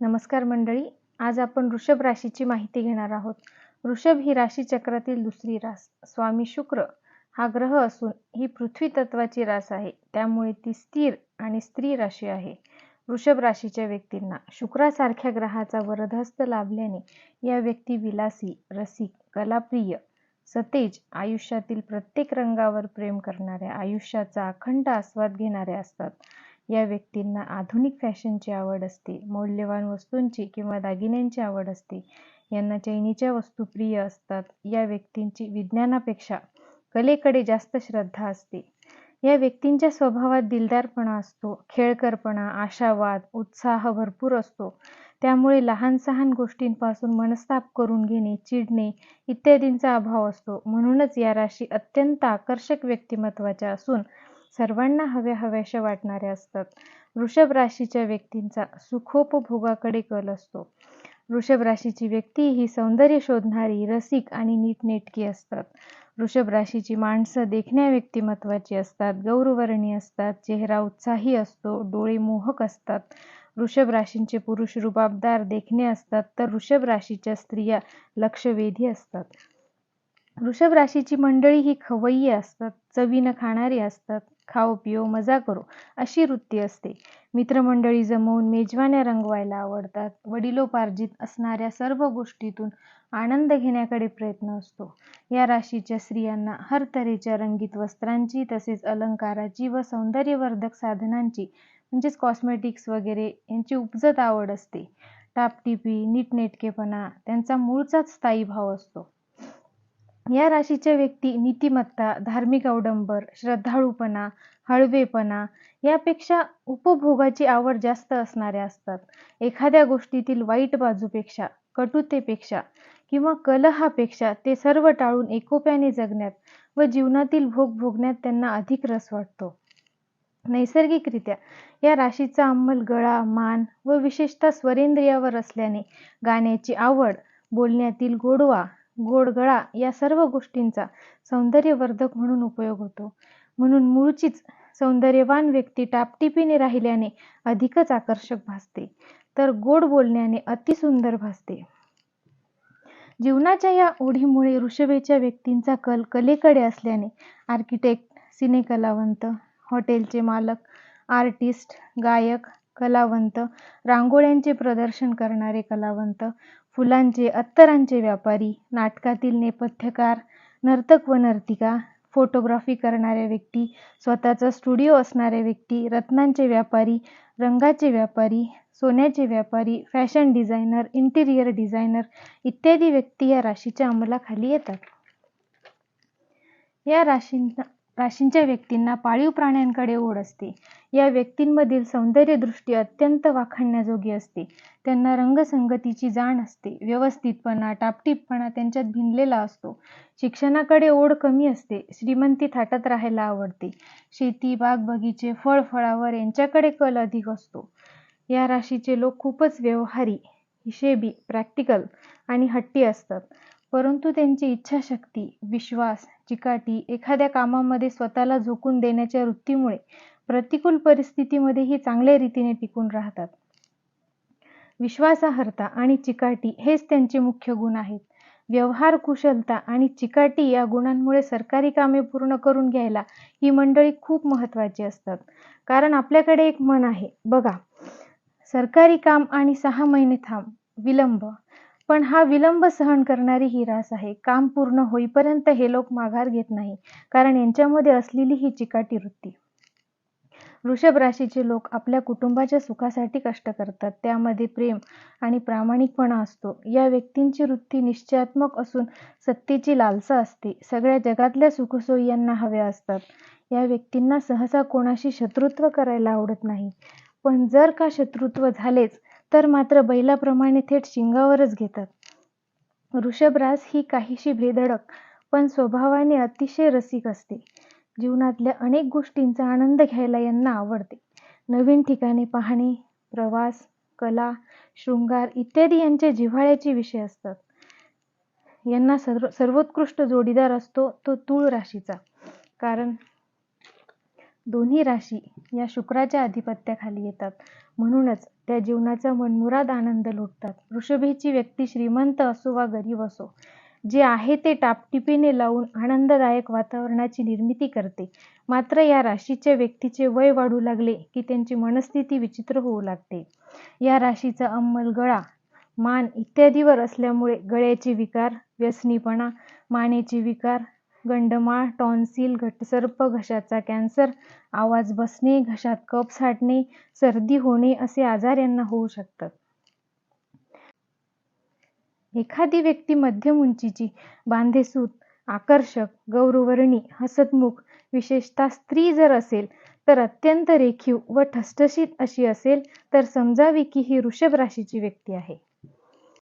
नमस्कार मंडळी आज आपण वृषभ राशीची माहिती घेणार आहोत. वृषभ ही राशी चक्रातील दुसरी रास. स्वामी शुक्र हा ग्रह असून ही पृथ्वी तत्वाची रास आहे. त्यामुळे ती स्थिर आणि स्त्री राशी आहे. वृषभ राशीच्या व्यक्तींना शुक्रासारख्या ग्रहाचा वरदहस्त लाभल्याने या व्यक्ती विलासी रसिक कलाप्रिय सतेज आयुष्यातील प्रत्येक रंगावर प्रेम करणाऱ्या आयुष्याचा अखंड आस्वाद घेणाऱ्या असतात. या व्यक्तींना आधुनिक फॅशनची आवड असते मौल्यवान वस्तूंची किंवा दागिन्यांची आवड असते. यांना चैनीच्या वस्तू प्रिय असतात. या व्यक्तींची विज्ञानापेक्षा कलेकडे जास्त श्रद्धा असते. या व्यक्तींच्या स्वभावात दिलदारपणा असतो खेळकरपणा आशावाद उत्साह भरपूर असतो. त्यामुळे लहान सहान गोष्टींपासून मनस्ताप करून घेणे चिडणे इत्यादींचा अभाव असतो. म्हणूनच या राशी अत्यंत आकर्षक व्यक्तिमत्वाच्या असून सर्वांना हव्या हव्याशा वाटणाऱ्या असतात. वृषभ राशीच्या व्यक्तींचा सुखोपभोगाकडे कल असतो. वृषभ राशीची व्यक्ती ही सौंदर्य शोधणारी रसिक आणि नीटनेटकी असतात. वृषभ राशीची माणसं देखण्या व्यक्तिमत्वाची असतात गौरवर्णी असतात चेहरा उत्साही असतो डोळे मोहक असतात. वृषभ राशींचे पुरुष रुबाबदार देखणे असतात तर वृषभ राशीच्या स्त्रिया लक्षवेधी असतात. वृषभ राशीची मंडळी ही खवय्ये असतात चवीनं खाणारी असतात. खाओ पिओ मजा करो अशी वृत्ती असते. मित्रमंडळी जमवून मेजवान्या रंगवायला आवडतात. वडिलोपार्जित असणाऱ्या सर्व गोष्टीतून आनंद घेण्याकडे प्रयत्न असतो. या राशीच्या स्त्रियांना हर तऱ्हेच्या रंगीत वस्त्रांची तसेच अलंकाराची व सौंदर्यवर्धक साधनांची म्हणजेच कॉस्मेटिक्स वगैरे यांची उपजत आवड असते. टापटिपी नीटनेटकेपणा त्यांचा मूळचाच स्थायी भाव असतो. या राशीच्या व्यक्ती नीतिमत्ता धार्मिक अवडंबर श्रद्धाळूपणा हळवेपणा यापेक्षा उपभोगाची आवड जास्त असणाऱ्या असतात. एखाद्या गोष्टीतील वाईट बाजूपेक्षा कटुतेपेक्षा किंवा कलहापेक्षा ते सर्व टाळून एकोप्याने जगण्यात व जीवनातील भोग भोगण्यात त्यांना अधिक रस वाटतो. नैसर्गिकरित्या या राशीचा अंमल गळा मान व विशेषतः स्वरेंद्रियावर असल्याने गाण्याची आवड बोलण्यातील गोडवा गोडगळा या सर्व गोष्टींचा सौंदर्यवर्धक म्हणून उपयोग होतो. म्हणून मूळचीच सौंदर्यवान व्यक्ती टापटिपीने राहिल्याने अधिकच आकर्षक भासते. तर गोड बोलण्याने अतिसुंदर भासते. जीवनाच्या या ओढीमुळे ऋषभेच्या व्यक्तींचा कल कलेकडे असल्याने आर्किटेक्ट सिनेकलावंत हॉटेलचे मालक आर्टिस्ट गायक कलावंत रांगोळ्यांचे प्रदर्शन करणारे कलावंत फुलांचे अत्तरांचे व्यापारी नाटकातील नेपथ्यकार नर्तक व नर्तिका फोटोग्राफी करणाऱ्या व्यक्ती स्वतःचा स्टुडिओ असणाऱ्या व्यक्ती रत्नांचे व्यापारी रंगाचे व्यापारी सोन्याचे व्यापारी फॅशन डिझायनर इंटिरियर डिझायनर इत्यादी व्यक्ती या राशीच्या अंमलाखाली येतात. या राशींना राशींच्या व्यक्तींना पाळीव प्राण्यांकडे ओढ असते. या व्यक्तींमधील सौंदर्यदृष्टी अत्यंत वाखाणण्याजोगी असते. त्यांना रंगसंगतीची जाण असते. व्यवस्थितपणा टापटीपपणा त्यांच्यात भिनलेला असतो. शिक्षणाकडे ओढ कमी असते. श्रीमंती थाटत राहायला आवडते. शेती बाग बगीचे फळ फळावर यांच्याकडे कल अधिक असतो. या राशीचे लोक खूपच व्यवहारी हिशेबी प्रॅक्टिकल आणि हट्टी असतात. परंतु त्यांची इच्छाशक्ती विश्वास चिकाटी एखाद्या कामामध्ये स्वतःला झोकून देण्याच्या वृत्तीमुळे प्रतिकूल परिस्थितीमध्येही चांगल्या रीतीने टिकून राहतात. विश्वासार्हता आणि चिकाटी हेच त्यांचे मुख्य गुण आहेत. व्यवहार कुशलता आणि चिकाटी या गुणांमुळे सरकारी कामे पूर्ण करून घ्यायला ही मंडळी खूप महत्त्वाची असतात. कारण आपल्याकडे एक मन आहे. बघा सरकारी काम आणि सहा महिने थांब विलंब पण हा विलंब सहन करणारी ही रास आहे. काम पूर्ण होईपर्यंत हे लोक माघार घेत नाही कारण यांच्यामध्ये असलेली ही चिकाटी वृत्ती. वृषभ राशीचे लोक आपल्या कुटुंबाच्या सुखासाठी कष्ट करतात. त्यामध्ये प्रेम आणि प्रामाणिकपणा असतो. या व्यक्तींची वृत्ती निश्चयात्मक असून सत्तेची लालसा असते. सगळ्या जगातल्या सुखसोयी यांना हव्या असतात. या व्यक्तींना सहसा कोणाशी शत्रुत्व करायला आवडत नाही. पण जर का शत्रुत्व झालेच तर मात्र बैलाप्रमाणे थेट शिंगावरच घेतात. वृषभरास ही काहीशी भेदडक पण स्वभावाने अतिशय रसिक असते. जीवनातल्या अनेक गोष्टींचा आनंद घ्यायला यांना आवडते. नवीन ठिकाणे पाहणे प्रवास कला शृंगार इत्यादी यांच्या जिव्हाळ्याचे विषय असतात. यांना सर्व सर्वोत्कृष्ट जोडीदार असतो तो तूळ राशीचा कारण दोन्ही राशी या शुक्राच्या आधिपत्याखाली येतात म्हणूनच त्या जीवनाचा मनमुराद आनंद लुटतात. वृषभेची व्यक्ती श्रीमंत असो वा गरीब असो, जे आहे ते टापटिपीने लावून आनंददायक वातावरणाची निर्मिती करते. मात्र या राशीच्या व्यक्तीचे वय वाढू लागले की त्यांची मनस्थिती विचित्र होऊ लागते. या राशीचा अंमल गळा, मान इत्यादीवर असल्यामुळे गळ्याचे विकार, व्यसनीपणा, मानेचे विकार, गंडमाळ, टॉन्सिल, घटसर्प, घशाचा कॅन्सर, आवाज बसणे, घशात कफ साठणे, सर्दी होणे असे आजार यांना होऊ शकतात. एखादी व्यक्ती मध्यम उंचीची, बांधेसूद, आकर्षक, गौरवर्णी, हसतमुख, विशेषतः स्त्री जर असेल तर अत्यंत रेखीव व ठसठशीत अशी असेल तर समजावे की ही वृषभ राशीची व्यक्ती आहे.